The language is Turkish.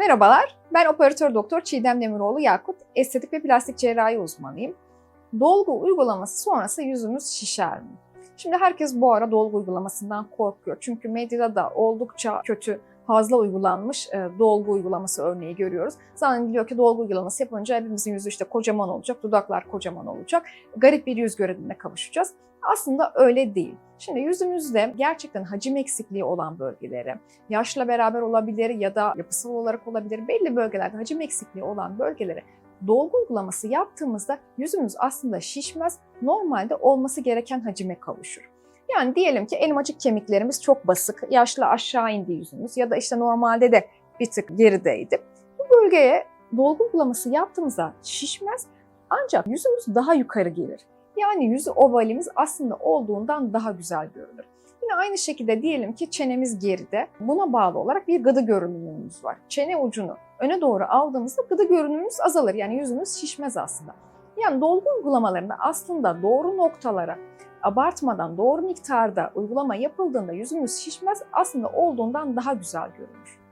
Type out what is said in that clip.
Merhabalar, ben operatör doktor Çiğdem Demiroğlu Yakut, estetik ve plastik cerrahi uzmanıyım. Dolgu uygulaması sonrası yüzümüz şişer mi? Şimdi herkes bu ara dolgu uygulamasından korkuyor. Çünkü medyada da oldukça kötü, fazla uygulanmış e, dolgu uygulaması örneği görüyoruz. Zannediliyor ki dolgu uygulaması yapınca hepimizin yüzü işte kocaman olacak, dudaklar kocaman olacak. Garip bir yüz görünümüne kavuşacağız. Aslında öyle değil. Şimdi yüzümüzde gerçekten hacim eksikliği olan bölgeleri, yaşla beraber olabilir ya da yapısal olarak olabilir, belli bölgelerde hacim eksikliği olan bölgelere dolgu uygulaması yaptığımızda yüzümüz aslında şişmez, normalde olması gereken hacime kavuşur. Yani diyelim ki elmacık kemiklerimiz çok basık, yaşlı aşağı indi yüzümüz ya da işte normalde de bir tık gerideydi. Bu bölgeye dolgu uygulaması yaptığımızda şişmez ancak yüzümüz daha yukarı gelir. Yani yüzü ovalimiz aslında olduğundan daha güzel görünür. Yine aynı şekilde diyelim ki çenemiz geride. Buna bağlı olarak bir gıdı görünümümüz var. Çene ucunu öne doğru aldığımızda gıdı görünümümüz azalır. Yani yüzümüz şişmez aslında. Yani dolgu uygulamalarında aslında doğru noktalara abartmadan doğru miktarda uygulama yapıldığında yüzümüz şişmez aslında olduğundan daha güzel görünür.